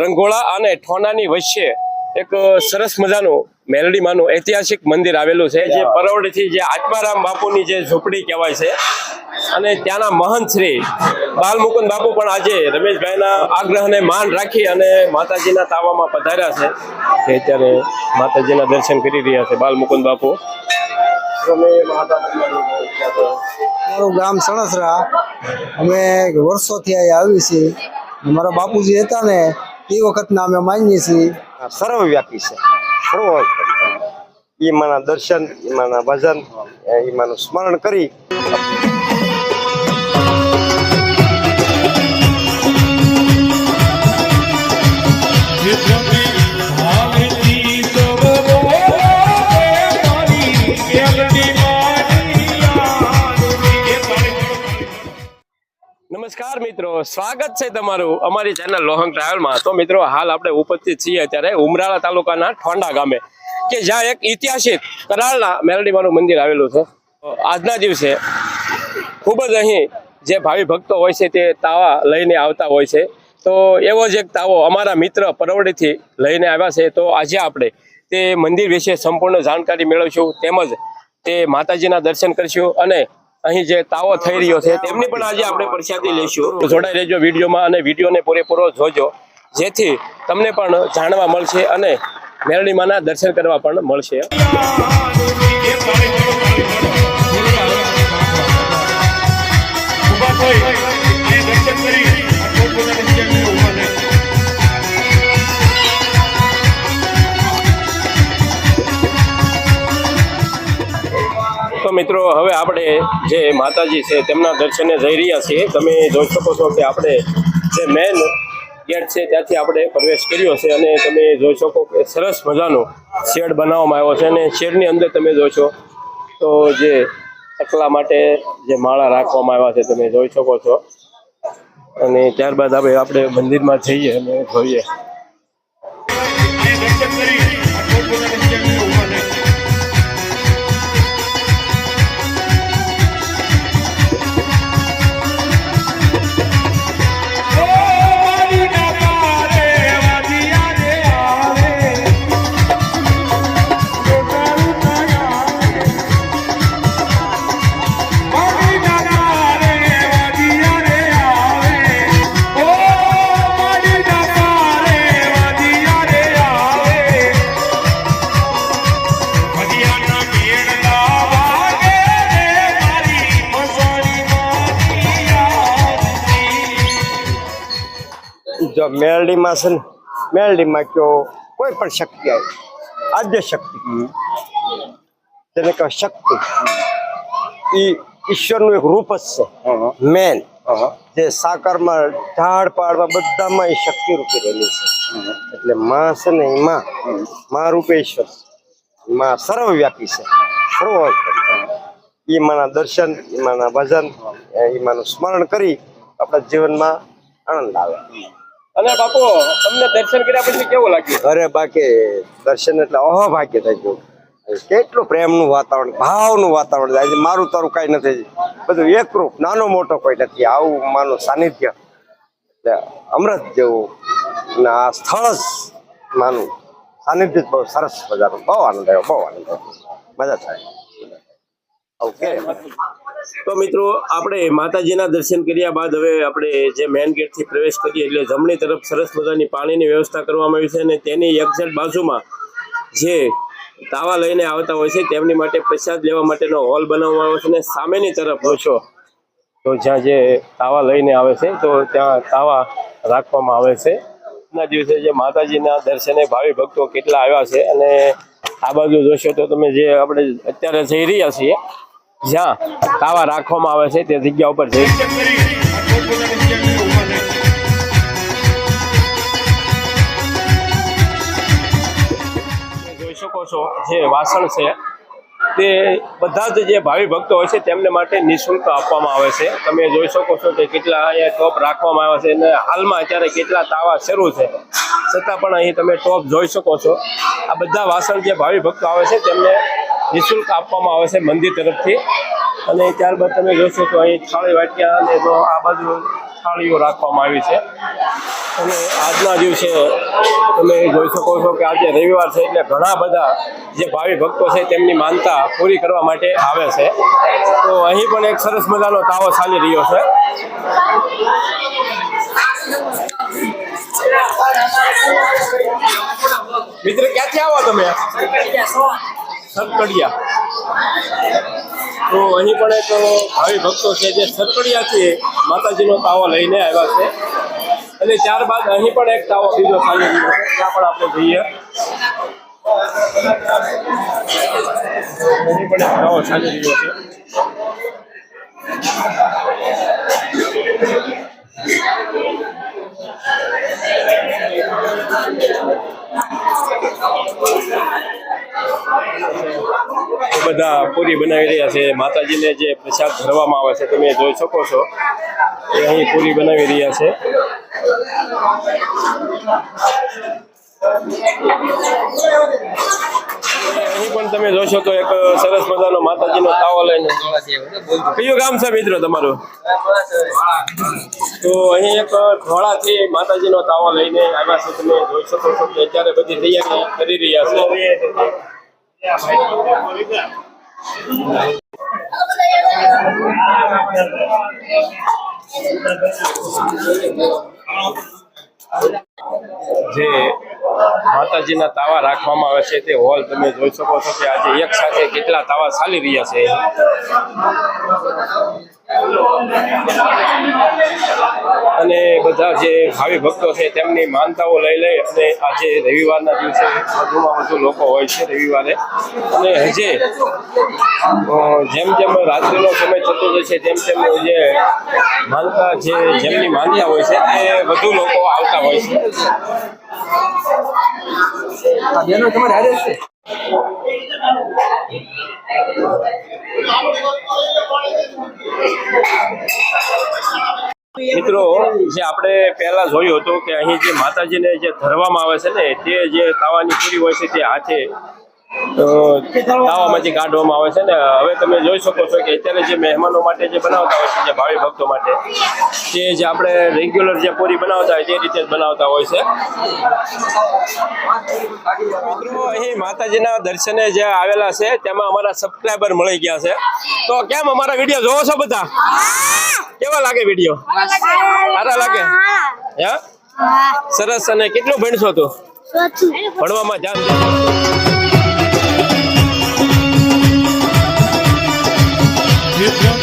રંગોળા અને ઠોનાની વચ્ચે એક સરસ મજાનું મેલડીમાંનું ઐતિહાસિક મંદિર આવેલું છે જે પરવડથી જે આત્મારામ બાપુની જે ઝૂંપડી કહેવાય છે. અને ત્યાંના મહંત શ્રી બાલમુકુંદ બાપુ પણ આજે રમેશભાઈના આગ્રહને માન રાખી અને માતાજીના તાવામાં પધાર્યા છે. તે અત્યારે માતાજીના દર્શન કરી રહ્યા છે બાલમુકુંદ બાપુ. મારું ગામ સણસરા. અમે વર્ષોથી અહીંયા આવી છીએ. મારા બાપુજી હતા ને એ વખતના અમે માનીએ છીએ. સર્વવ્યાપી છે. સર્વ ઈમાના દર્શન ઈમાના ભજન ઈમાનું સ્મરણ કરી. નમસ્કાર સ્વાગત છે તમારું અમારી ચેનલ લોહંગ ટ્રાવેલમાં. તો મિત્રો, હાલ આપણે ઉપસ્થિત છીએ અત્યારે ઉમરાળા તાલુકાના ઠોંડા ગામે, કે જ્યાં એક ઐતિહાસિક કરાળના મેલડીમાનું મંદિર આવેલું છે. આજના દિવસે ખૂબ જ અહીં જે ભાવિ ભક્તો હોય છે તે તાવા લઈને આવતા હોય છે. તો એવો જ એક તાવો અમારા મિત્ર પરવડીથી લઈને આવ્યા છે. તો આજે આપણે તે મંદિર વિશે સંપૂર્ણ જાણકારી મેળવશું, તેમજ તે માતાજીના દર્શન કરશું અને અહીં જે તાવો થઈ રહ્યો છે, તેમની પણ આજે આપણે પ્રસાદી લઈશું. જોડાઈ રહેજો વિડીયોમાં અને વિડીયોને પૂરેપૂરો જોજો. જેથી તમને પણ જાણવા મળશે અને મેરડીમાના દર્શન કરવા પણ મળશે. હવે આપણે જે માતાજી છે, તેમના દર્શને જઈ રહ્યા છીએ. તમે જોઈ શકો છો કે આપણે જે મેન ગેટ છે, ત્યાંથી આપણે પ્રવેશ કર્યો છે અને તમે જોઈ શકો કે સરસ મજાનો શેડ બનાવવામાં આવ્યો છે અને શેડની અંદર તમે જોશો તો જે ચકલા માટે જે માળા રાખવામાં આવ્યા છે, તમે જોઈ શકો છો. અને ત્યારબાદ આપણે આપણે મંદિરમાં જઈએ અને જોઈએ. જો મેલડીમાં છે ને મેલડીમાં કયો કોઈ પણ શક્તિ આવી આદ્ય શક્તિ. તેને કહેવાય શક્તિ. ઈ ઈશ્વરનું એક રૂપ જ છે. મેન. જે સાકરમાં ઝાડ પાડવા બધામાં એ શક્તિ રૂપી રહેલી છે. એટલે માં છે ને એમાં માં રૂપે ઈશ્વર. માં સર્વવ્યાપી છે. સર્વ ઈમાના દર્શન ઈમાના ભજન ઈમાનું સ્મરણ કરી આપણા જીવનમાં આનંદ આવે. અને બાપુ, તમને દર્શન કર્યા પછી કેવું લાગ્યું? અરે બાકી દર્શન એટલે અહભાગ્ય થઈ ગયું. કેટલું પ્રેમનું વાતાવરણ, ભાવનું વાતાવરણ આજે મારું તારું કાંઈ નથી. બધું એકરૂપ, નાનો મોટો કોઈ નથી. આવું માનું સાનિધ્ય. અમૃત જેવું. આ સ્થળ જ માનું. સાનિધ્ય બહુ સરસ મજાનું. બહુ આનંદ આવ્યો, બહુ આનંદ આવ્યો. મજા થાય ઓકે. તો મિત્રો, આપણે માતાજીના દર્શન કર્યા બાદ હવે આપણે જે મેન ગેટથી પ્રવેશ કરીએ એટલે જમણી તરફ સરસ મજાની પાણીની વ્યવસ્થા કરવામાં આવી છે અને તેની એક્ઝેક્ટ બાજુમાં જે તાવા લઈને આવતા હોય છે, તેમની માટે પ્રસાદ લેવા માટેનો હોલ બનાવવામાં આવ્યો છે અને સામેની તરફ જોશો તો જ્યાં જે તાવા લઈને આવે છે, તો ત્યાં તાવા રાખવામાં આવે છે. ના દિવસે જે માતાજીના દર્શને ભાવિ ભક્તો કેટલા આવ્યા છે અને આ બાજુ જોશો તો તમે જે આપણે અત્યારે જઈ રહ્યા છીએ જ્યાં તાવા રાખવામાં આવે છે તે જગ્યા ઉપર જઈ શકો છો જે વાસણ છે તે બધા જ જે ભાવિ ભક્તો હોય છે, તેમને માટે નિઃશુલ્ક આપવામાં આવે છે. તમે જોઈ શકો છો કે કેટલા અહીંયા ટોપ રાખવામાં આવે છે અને હાલમાં અત્યારે કેટલા તાવા શરૂ છે. છતાં પણ અહીં તમે ટોપ જોઈ શકો છો. આ બધા વાસણ જે ભાવિ ભક્તો આવે છે, તેમને નિઃશુલ્ક આપવામાં આવે છે મંદિર તરફથી. અને ત્યારબાદ તમે જોશો તો અહીં થાળી વાટિયા અને આ બાજુ થાળીઓ રાખવામાં આવી છે. અને આજના દિવસે તમે જોઈ શકો છો કે આજે રવિવાર છે એટલે ઘણા બધા જે ભાવિ ભક્તો છે તેમની માનતા પૂરી કરવા માટે આવે છે. તો અહીં પણ એક સરસ મજાનો તાવો ચાલી રહ્યો છે. મિત્ર, ક્યાંથી આવો તમે? સરકડિયા. તો અહીં પણ એક ભાવિ ભક્તો છે જે સરકડિયાથી માતાજીનો તાવો લઈને આવ્યા છે. અને ત્યારબાદ અહીં પણ એક તાવો બીજો ખાલી ગયો ત્યાં પણ આપણે જઈએ. અહીં પણ એક ટાવર ખાલી ગયો છે. બધા પૂરી બનાવી રહ્યા છે. માતાજીને જે પ્રસાદ ધરવામાં આવે છે, તમે જોઈ શકો છો. એ અહીં પૂરી બનાવી રહ્યા છે. પણ તમે જોશો તો એક સરસ મજાનો માતાજીનો તાવો લઈને કયું ગામ છે મિત્રો તમારું? તો અહીં એક ધોળાથી માતાજીનો તાવો લઈને આવ્યા છે તમે તૈયારી કરી રહ્યા છે. જે માતાજીના તાવા રાખવામાં આવે છે તે હોલ તમે જોઈ શકો છો કે આજે એક સાથે કેટલા તાવા ચાલી રહ્યા છે. અને બધા જે ભાવિ ભક્તો છે તેમની માનતાઓ લઈ લઈ અને આજે રવિવારના દિવસે વધુમાં વધુ લોકો હોય છે રવિવારે. અને હજે જેમ જેમ રાત્રિનો સમય થતો છે તેમ તેમ જે માનતા, જે જેમની માન્યા હોય છે તે વધુ લોકો આવતા હોય છે. મિત્રો, જે આપણે પહેલા જોયું હતું કે અહીં જે માતાજીને જે ધરવામાં આવે છે ને, તે જે તાવાની પૂરી હોય છે તે હાથે તાવામાંથી કાઢવામાં આવે છે ને હવે તમે જોઈ શકો છો કે અત્યારે જે મહેમાનો માટે જે બનાવતા હોય છે જે ભાવિ ભક્તો માટે તે જે આપણે રેગ્યુલર જે પૂરી બનાવતા હોય તે રીતે જ બનાવતા હોય છે. મિત્રો અહીં માતાજીના દર્શને જે આવેલા છે તેમાં અમારા સબસ્ક્રાઈબર મળી ગયા છે. તો કેમ અમારા વીડિયો જોવો છો બધા? કેવા લાગે વીડિયો સારા લાગે? હે? સરસ અને કેટલું ભણશો તું? ભણવામાં ધ્યાન દે મિત્રો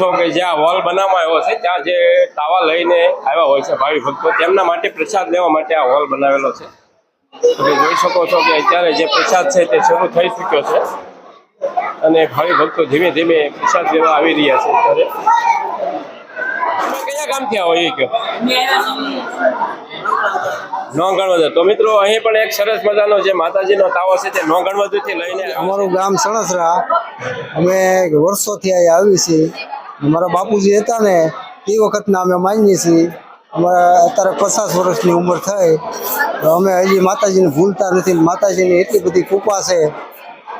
છો કે જ્યાં હોલ બનાવવામાં આવ્યો છે, ત્યાં જે તાવા લઈને આવ્યા હોય છે ભાવિ ભક્તો, તેમના માટે પ્રસાદ લેવા માટે આ હોલ બનાવેલો છે. તમે જોઈ શકો છો કે અત્યારે જે પ્રસાદ છે તે શરૂ થઈ ચૂક્યો છે. અને ભાવિ ભક્તો ધીમે ધીમે પ્રસાદ લેવા આવી રહ્યા છે અત્યારે. કયા ગામથી આવો એ કયો? નોંગણવદર તો મિત્રો, અહીં પણ એક સરસ મજાનો જે માતાજીનો તાવો છે તે નોંગણવદરથી લઈને અમારું ગામ સણસરા. અમે વર્ષોથી અહીં આવી છીએ. મારા બાપુજી હતા ને, એ વખતના અમે માનીએ છીએ. અમારા અત્યારે પચાસ વર્ષની ઉંમર થઈ. તો અમે હજી માતાજીને ભૂલતા નથી માતાજીની એટલી બધી કૃપા છે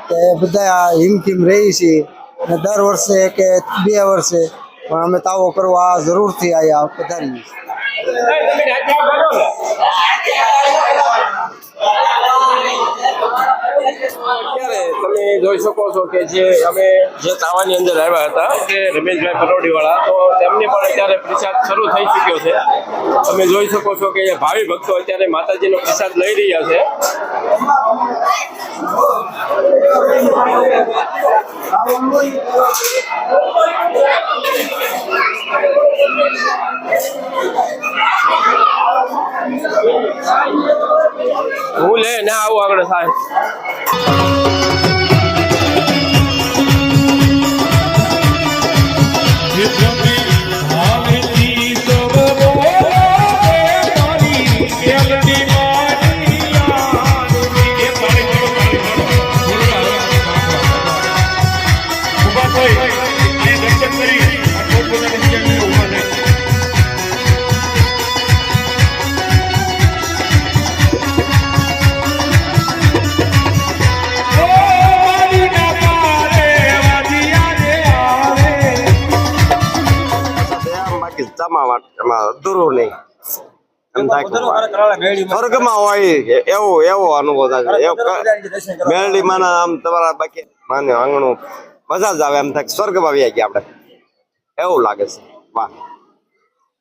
કે બધા હિમખીમ રહી છીએ અને દર વર્ષે કે બે વર્ષે પણ અમે તાવો કરવા જરૂરથી અહીંયા પધારીએ છીએ અત્યારે જોઈ શકો છો કે જે અમે જે તાવાની અંદર આવ્યા હતા કે રમેશભાઈ પરોડીવાળા તો તેમની પણ અત્યારે પ્રસાદ શરૂ થઈ ચૂક્યો છે. તમે જોઈ શકો છો કે ભાવિ ભક્તો અત્યારે માતાજીનો પ્રસાદ લઈ રહ્યા છે. હું લે ના આવું આગળ સાહેબ. બાકી જમાવટ એમાં અધૂરું નહીં. એમ થાય કે સ્વર્ગમાં હોય એવો એવો અનુભવ થાય. એવો માના આમ તમારા બાકી માને આંગણું મજા જ આવે એમ થાય કે સ્વર્ગમાં આવી ગયા આપણે. એવું લાગે છે. વાહ.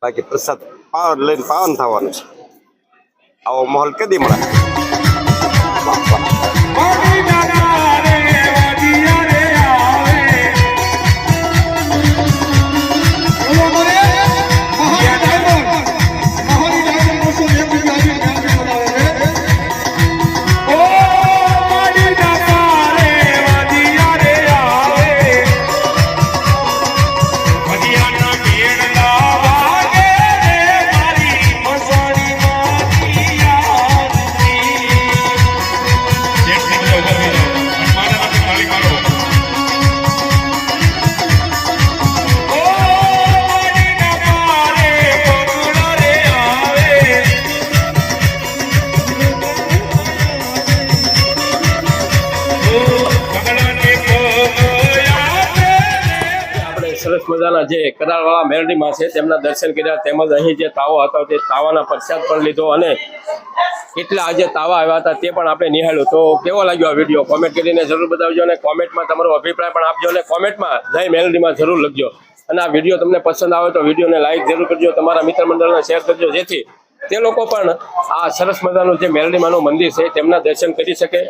બાકી પ્રસાદ પાવન લઈને પાવન થવાનું છે. આવો માહોલ કદી મળે? સરસ મજાના જે કરાળવાળા મેરડીમાં છે, તેમના દર્શન કર્યા. તેમજ અહીં જે તાવો હતો, તે તાવાના પ્રસાદ પણ લીધો અને કેટલા આજે તાવા આવ્યા હતા તે પણ આપણે નિહાળ્યું. તો કેવો લાગ્યો આ વીડિયો? કોમેન્ટ કરીને જરૂર બતાવજો અને કોમેન્ટમાં તમારો અભિપ્રાય પણ આપજો અને કોમેન્ટમાં જય મેલડીમાં જરૂર લખજો. અને આ વીડિયો તમને પસંદ આવે તો વિડીયોને લાઈક જરૂર કરજો, તમારા મિત્ર મંડળને શેર કરજો, જેથી તે લોકો પણ આ સરસ મજાનું જે મેલડીમાનું મંદિર છે, તેમના દર્શન કરી શકે.